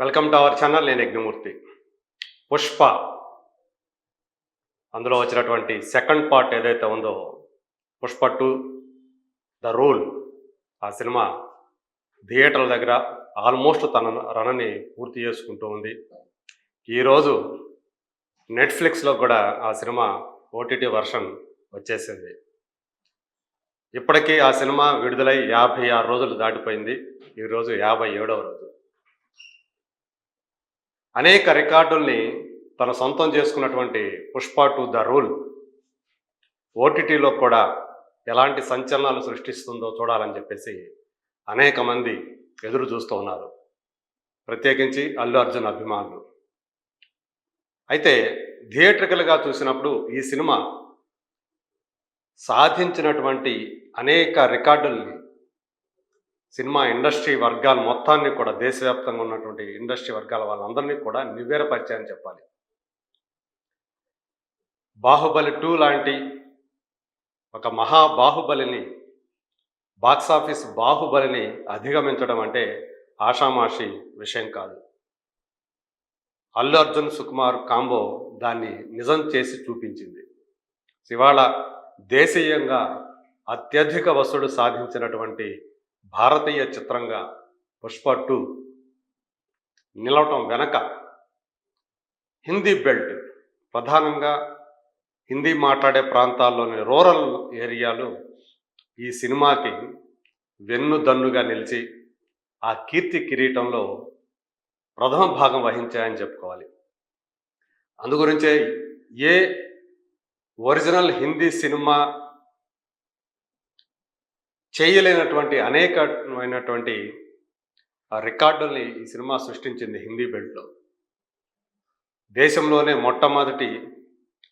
Welcome to our channel నేను యజ్ఞమూర్తి. పుష్ప. అందులో వచ్చినటువంటి సెకండ్ పార్ట్ ఏదైతే ఉందో పుష్ప టూ ద రూల్ ఆ సినిమా థియేటర్ల దగ్గర ఆల్మోస్ట్ తన రనని పూర్తి చేసుకుంటూ ఉంది. ఈరోజు నెట్ఫ్లిక్స్లో కూడా ఆ సినిమా ఓటీటీ వర్షన్ వచ్చేసింది. ఇప్పటికీ ఆ సినిమా విడుదలై యాభై ఆరు రోజులు దాటిపోయింది. ఈరోజు యాభై ఏడవ రోజు. అనేక రికార్డుల్ని తన సొంతం చేసుకున్నటువంటి పుష్ప టు ద రూల్ ఓటీటీలో కూడా ఎలాంటి సంచలనాలు సృష్టిస్తుందో చూడాలని చెప్పేసి అనేక మంది ఎదురు చూస్తూ ఉన్నారు. ప్రత్యేకించి అల్లు అర్జున్ అభిమానులు. అయితే థియేట్రికల్గా చూసినప్పుడు ఈ సినిమా సాధించినటువంటి అనేక రికార్డుల్ని సినిమా ఇండస్ట్రీ వర్గాలు మొత్తాన్ని కూడా దేశవ్యాప్తంగా ఉన్నటువంటి ఇండస్ట్రీ వర్గాల వాళ్ళందరినీ కూడా నివేరపరిచాయని చెప్పాలి. బాహుబలి టూ లాంటి ఒక మహా బాహుబలిని బాక్సాఫీస్ బాహుబలిని అధిగమించడం అంటే ఆషామాషి విషయం కాదు. అల్లు అర్జున్ సుకుమార్ కాంబో దాన్ని నిజం చేసి చూపించింది. ఇవాళ దేశీయంగా అత్యధిక వసూడు సాధించినటువంటి భారతీయ చిత్రంగా పుష్ప టూ నిలవటం వెనక హిందీ బెల్ట్ ప్రధానంగా హిందీ మాట్లాడే ప్రాంతాల్లోని రూరల్ ఏరియాలు ఈ సినిమాకి వెన్నుదన్నుగా నిలిచి ఆ కీర్తి కిరీటంలో ప్రథమ భాగం వహించాయని చెప్పుకోవాలి. అందుగురించే ఏ ఒరిజినల్ హిందీ సినిమా చేయలేనటువంటి అనేకమైనటువంటి ఆ రికార్డుల్ని ఈ సినిమా సృష్టించింది హిందీ బెల్ట్లో. దేశంలోనే మొట్టమొదటి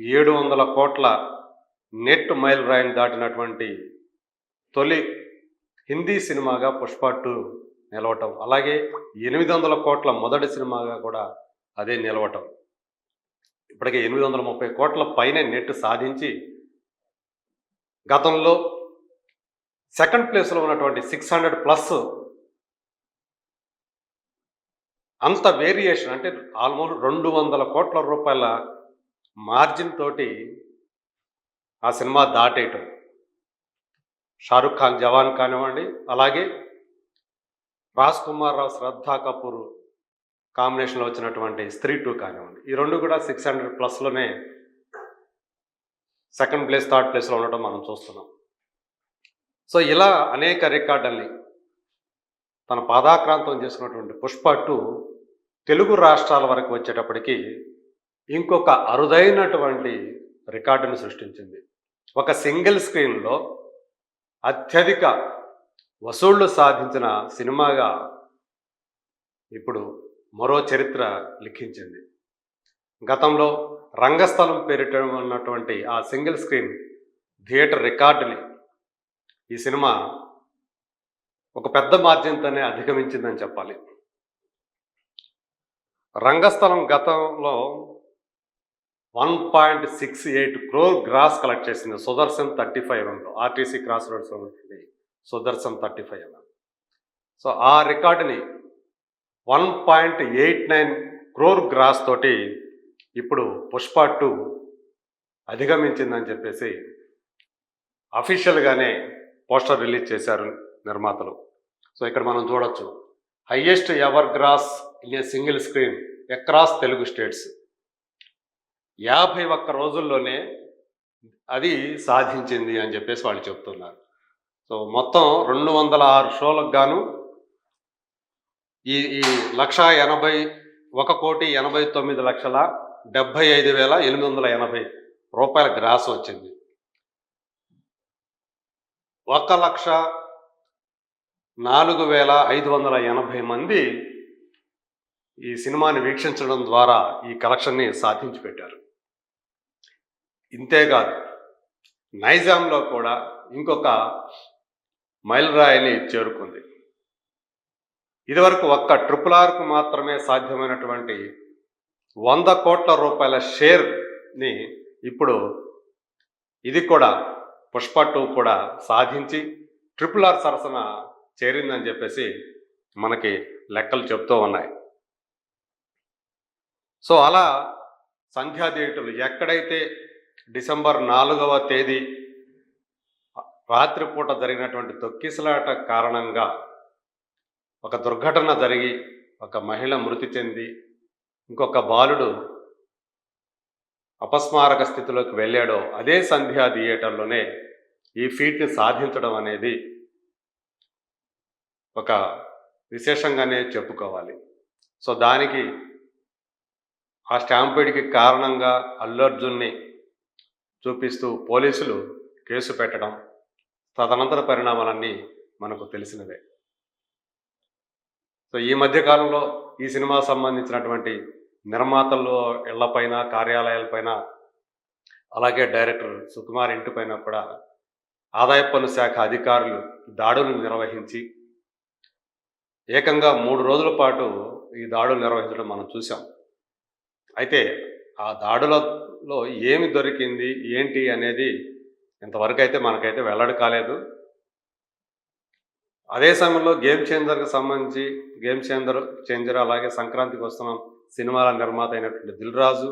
ఏడు వందల కోట్ల నెట్ మైల్ రాయిని దాటినటువంటి తొలి హిందీ సినిమాగా పుష్ప టూ నిలవటం అలాగే ఎనిమిది వందల కోట్ల మొదటి సినిమాగా కూడా అదే నిలవటం. ఇప్పటికే ఎనిమిది వందల ముప్పై కోట్ల పైన నెట్ సాధించి గతంలో సెకండ్ ప్లేస్లో ఉన్నటువంటి సిక్స్ హండ్రెడ్ ప్లస్ అంత వేరియేషన్ అంటే ఆల్మోస్ట్ రెండు వందల కోట్ల రూపాయల మార్జిన్ తోటి ఆ సినిమా దాటేయటం. షారుఖ్ ఖాన్ జవాన్ కానివ్వండి అలాగే రాజ్ కుమార్ రావు శ్రద్ధా కపూర్ కాంబినేషన్లో వచ్చినటువంటి స్త్రీ టూ కానివ్వండి ఈ రెండు కూడా సిక్స్ హండ్రెడ్ ప్లస్లోనే సెకండ్ ప్లేస్ థర్డ్ ప్లేస్లో ఉండటం మనం చూస్తున్నాం. సో ఇలా అనేక రికార్డుల్ని తన పాదాక్రాంతం చేసుకున్నటువంటి పుష్ప టూ తెలుగు రాష్ట్రాల వరకు వచ్చేటప్పటికి ఇంకొక అరుదైనటువంటి రికార్డును సృష్టించింది. ఒక సింగిల్ స్క్రీన్లో అత్యధిక వసూళ్ళు సాధించిన సినిమాగా ఇప్పుడు మరో చరిత్ర లిఖించింది. గతంలో రంగస్థలం పేరిట ఉన్నటువంటి ఆ సింగిల్ స్క్రీన్ థియేటర్ రికార్డుని ఈ సినిమా ఒక పెద్ద మార్జిన్తోనే అధిగమించిందని చెప్పాలి. రంగస్థలం గతంలో one point six eight crore gross collect చేసింది సుదర్శన్ థర్టీ ఫైవ్ ఎంలో ఆర్టీసీ క్రాస్ రోడ్స్ ఉంటుంది Sudarshan thirty five MM so ఆ రికార్డుని one point eight nine crore gross తోటి ఇప్పుడు పుష్ప టూ అధిగమించిందని చెప్పేసి అఫీషియల్గానే పోస్టర్ రిలీజ్ చేశారు నిర్మాతలు. సో ఇక్కడ మనం చూడొచ్చు. Highest ever gross in a single screen across Telugu states. యాభై ఒక్క రోజుల్లోనే అది సాధించింది అని చెప్పేసి వాళ్ళు చెప్తున్నారు. సో మొత్తం రెండు వందల ఆరు షోలకు గాను ఈ ఈ లక్ష ఎనభై ఒక కోటి ఎనభై తొమ్మిది లక్షల డెబ్భై ఐదు వేల ఎనిమిది వందల ఎనభై రూపాయల గ్రాస్ వచ్చింది. ఒక లక్ష నాలుగు వేల ఐదు వందల ఎనభై మంది ఈ సినిమాని వీక్షించడం ద్వారా ఈ కలెక్షన్ని సాధించి పెట్టారు. ఇంతేకాదు నైజాంలో కూడా ఇంకొక మైలురాయిని చేరుకుంది. ఇదివరకు ఒక్క ట్రిపుల్ ఆర్కు మాత్రమే సాధ్యమైనటువంటి వంద కోట్ల రూపాయల షేర్ని ఇప్పుడు ఇది కూడా పుష్ప టూ కూడా సాధించి ట్రిపుల్ ఆర్ సరసన చేరిందని చెప్పేసి మనకి లెక్కలు చెప్తూ ఉన్నాయి. సో అలా సంధ్యా థియేటర్లు ఎక్కడైతే డిసెంబర్ నాలుగవ తేదీ రాత్రిపూట జరిగినటువంటి తొక్కిసలాట కారణంగా ఒక దుర్ఘటన జరిగి ఒక మహిళ మృతి చెంది ఇంకొక బాలుడు అపస్మారక స్థితిలోకి వెళ్ళాడో అదే సంధ్యా థియేటర్లోనే ఈ ఫీట్ని సాధించడం అనేది ఒక విశేషంగానే చెప్పుకోవాలి. సో దానికి ఆ స్టాంపేడ్కి కారణంగా అల్లు అర్జున్ని చూపిస్తూ పోలీసులు కేసు పెట్టడం తదనంతర పరిణామాలన్నీ మనకు తెలిసినవే. సో ఈ మధ్యకాలంలో ఈ సినిమా సంబంధించినటువంటి నిర్మాతలు ఇళ్ళపైన కార్యాలయాలపైన అలాగే డైరెక్టర్ సుకుమార్ ఇంటిపైన కూడా ఆదాయ పన్ను శాఖ అధికారులు దాడులు నిర్వహించి ఏకంగా మూడు రోజుల పాటు ఈ దాడులు నిర్వహించడం మనం చూసాం అయితే ఆ దాడులలో ఏమి దొరికింది ఏంటి అనేది ఇంతవరకు అయితే మనకైతే వెల్లడి కాలేదు. అదే సమయంలో గేమ్ చేంజర్కి సంబంధించి గేమ్ చేంజర్ చేంజర్ అలాగే సంక్రాంతికి వస్తున్నాం. సినిమాల నిర్మాత అయినటువంటి దిల్ రాజు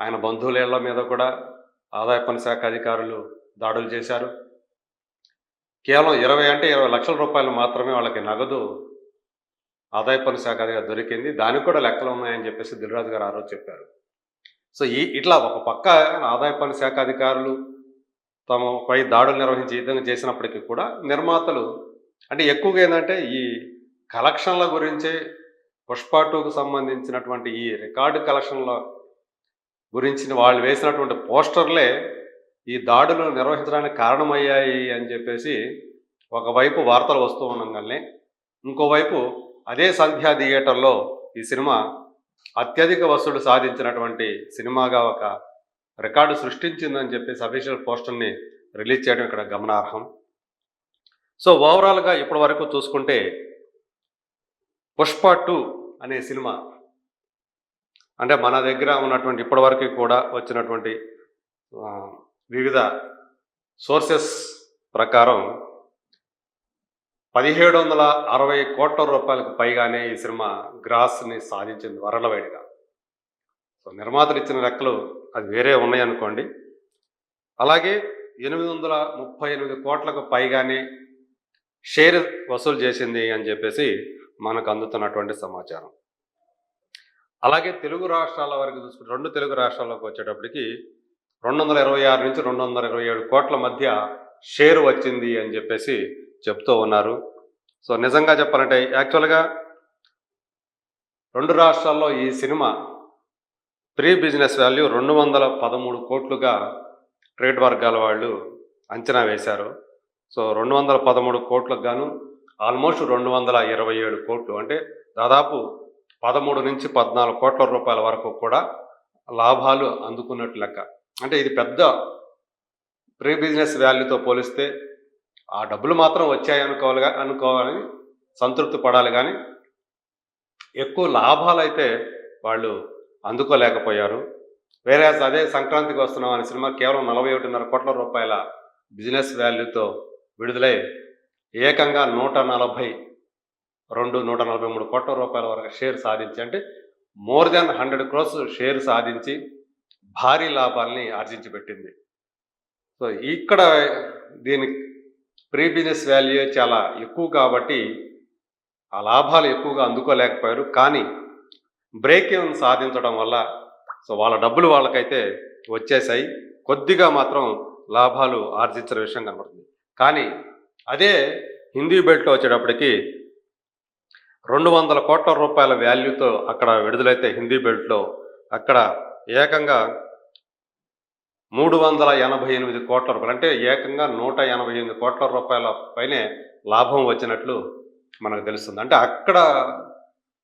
ఆయన బంధువుల ఇళ్ళ మీద కూడా ఆదాయ పన్ను శాఖ అధికారులు దాడులు చేశారు. కేవలం ఇరవై అంటే ఇరవై లక్షల రూపాయలు మాత్రమే వాళ్ళకి నగదు ఆదాయ పన్ను శాఖ అధికారి దొరికింది. దానికి కూడా లెక్కలు ఉన్నాయని చెప్పేసి దిల్రాజు గారు ఆ రోజు చెప్పారు. సో ఈ ఇట్లా ఒక పక్క ఆదాయ పన్ను శాఖ అధికారులు తమపై దాడులు నిర్వహించి విధంగా చేసినప్పటికీ కూడా నిర్మాతలు అంటే ఎక్కువగా ఏంటంటే ఈ కలెక్షన్ల గురించే పుష్ప టూకు సంబంధించినటువంటి ఈ రికార్డు కలెక్షన్ల గురించి వాళ్ళు వేసినటువంటి పోస్టర్లే ఈ దాడులు నిర్వహించడానికి కారణమయ్యాయి అని చెప్పేసి ఒకవైపు వార్తలు వస్తూ ఉండగానే ఇంకోవైపు అదే సంధ్యా థియేటర్లో ఈ సినిమా అత్యధిక వసూలు సాధించినటువంటి సినిమాగా ఒక రికార్డు సృష్టించిందని చెప్పేసి అఫీషియల్ పోస్టర్ని రిలీజ్ చేయడం ఇక్కడ గమనార్హం. సో ఓవరాల్గా ఇప్పటి వరకు చూసుకుంటే పుష్ప టూ అనే సినిమా. అంటే మన దగ్గర ఉన్నటువంటి ఇప్పటివరకు కూడా వచ్చినటువంటి వివిధ సోర్సెస్ ప్రకారం పదిహేడు వందల అరవై కోట్ల రూపాయలకు పైగానే ఈ సినిమా గ్రాస్ని సాధించింది వరలవైడిగా. సో నిర్మాతలు ఇచ్చిన లెక్కలు అది వేరే ఉన్నాయనుకోండి. అలాగే ఎనిమిది వందల ముప్పై ఎనిమిది కోట్లకు పైగానే షేర్ వసూలు చేసింది అని చెప్పేసి మనకు అందుతున్నటువంటి సమాచారం. అలాగే తెలుగు రాష్ట్రాల వరకు చూసుకుంటే రెండు తెలుగు రాష్ట్రాల్లోకి వచ్చేటప్పటికి రెండు వందల ఇరవై ఆరు నుంచి రెండు వందల ఇరవై ఏడు కోట్ల మధ్య షేర్ వచ్చింది అని చెప్పేసి చెప్తూ ఉన్నారు. సో నిజంగా చెప్పాలంటే యాక్చువల్గా రెండు రాష్ట్రాల్లో ఈ సినిమా ప్రీ బిజినెస్ వాల్యూ రెండు వందల పదమూడు కోట్లుగా ట్రేడ్ వర్గాల వాళ్ళు అంచనా వేశారు. సో రెండు వందల పదమూడు కోట్లకు గాను ఆల్మోస్ట్ రెండు వందల ఇరవై ఏడు కోట్లు. అంటే దాదాపు పదమూడు నుంచి పద్నాలుగు కోట్ల రూపాయల వరకు కూడా లాభాలు అందుకున్నట్టు లెక్క. అంటే ఇది పెద్ద ప్రీ బిజినెస్ వాల్యూతో పోలిస్తే ఆ డబ్బులు మాత్రం వచ్చాయి అనుకోవాలి అనుకోవాలని సంతృప్తి పడాలి కానీ ఎక్కువ లాభాలు అయితే వాళ్ళు అందుకోలేకపోయారు. వేరే అదే సంక్రాంతికి వస్తున్నాం అనే సినిమా కేవలం నలభై ఒకటిన్నర కోట్ల రూపాయల బిజినెస్ వాల్యూతో విడుదలై ఏకంగా నూట నలభై రెండు నూట నలభై మూడు కోట్ల రూపాయల వరకు షేర్ సాధించి అంటే more than hundred crores share సాధించి భారీ లాభాల్ని ఆర్జించి పెట్టింది సో ఇక్కడ దీని ప్రీ బిజినెస్ వాల్యూ చాలా ఎక్కువ కాబట్టి ఆ లాభాలు ఎక్కువగా అందుకోలేకపోయారు. కానీ బ్రేక్ ఈవెన్ సాధించడం వల్ల సో వాళ్ళ డబ్బులు వాళ్ళకైతే వచ్చేసాయి. కొద్దిగా మాత్రం లాభాలు ఆర్జించిన విషయం కనబడుతుంది. కానీ అదే హిందీ బెల్ట్లో వచ్చేటప్పటికి రెండు వందల కోట్ల రూపాయల వాల్యూతో అక్కడ విడుదలైతే హిందీ బెల్ట్లో అక్కడ ఏకంగా మూడు వందల ఎనభై ఎనిమిది కోట్ల రూపాయలు. అంటే ఏకంగా నూట ఎనభై ఎనిమిది కోట్ల రూపాయల పైనే లాభం వచ్చినట్లు మనకు తెలుస్తుంది. అంటే అక్కడ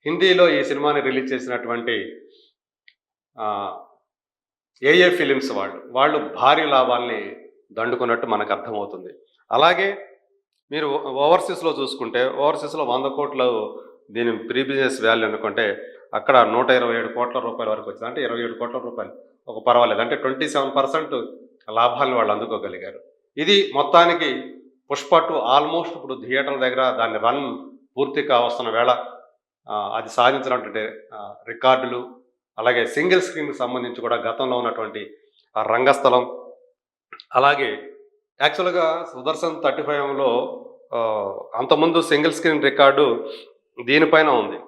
హిందీలో ఈ సినిమాని రిలీజ్ చేసినటువంటి ఏఏ ఫిలిమ్స్ వాళ్ళు వాళ్ళు భారీ లాభాల్ని దండుకున్నట్టు మనకు అర్థమవుతుంది. అలాగే మీరు ఓవర్సీస్లో చూసుకుంటే ఓవర్సీస్లో వంద కోట్లు దీని ప్రీ బిజినెస్ వాల్యూ అనుకుంటే అక్కడ నూట ఇరవై ఏడు కోట్ల రూపాయల వరకు వచ్చింది. అంటే ఇరవై ఏడు కోట్ల రూపాయలు. ఒక పర్వాలేదు. అంటే ట్వంటీ సెవెన్ పర్సెంట్ లాభాలను వాళ్ళు అందుకోగలిగారు. ఇది మొత్తానికి పుష్ప టూ ఆల్మోస్ట్ ఇప్పుడు థియేటర్ దగ్గర దాన్ని రన్ పూర్తి కావస్తున్న వేళ అది సాధించినటువంటి రికార్డులు అలాగే సింగిల్ స్క్రీన్కి సంబంధించి కూడా గతంలో ఉన్నటువంటి ఆ రంగస్థలం అలాగే యాక్చువల్గా సుదర్శన్ థర్టీ ఫైవ్లో అంతకుముందు సింగిల్ స్క్రీన్ రికార్డు దీనిపైన ఉంది.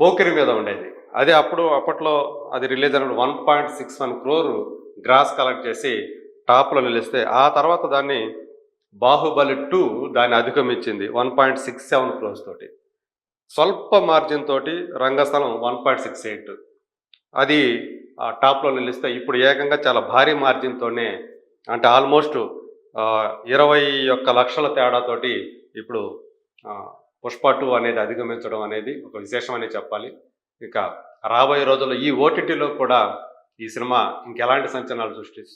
పోకిరి మీద ఉండేది. అది అప్పుడు అప్పట్లో అది రిలీజ్ అయినప్పుడు one point six one crore gross collect చేసి టాప్లో నిలిస్తే ఆ తర్వాత దాన్ని బాహుబలి టూ దాన్ని అధిగమించింది one point six seven crores తోటి. స్వల్ప మార్జిన్ తోటి Rangasthalam one point six eight. అది ఆ, టాప్లో నిలిస్తే ఇప్పుడు ఏకంగా చాలా భారీ మార్జిన్తోనే అంటే ఆల్మోస్ట్ ఇరవై ఒక్క లక్షల తేడాతోటి ఇప్పుడు పుష్ప టూ అనేది అధిగమించడం అనేది ఒక విశేషం అనే చెప్పాలి. ఇక రాబోయే రోజుల్లో ఈ ఓటీటీలో కూడా ఈ సినిమా ఇంకెలాంటి సంచలనాలు సృష్టిస్తుంది?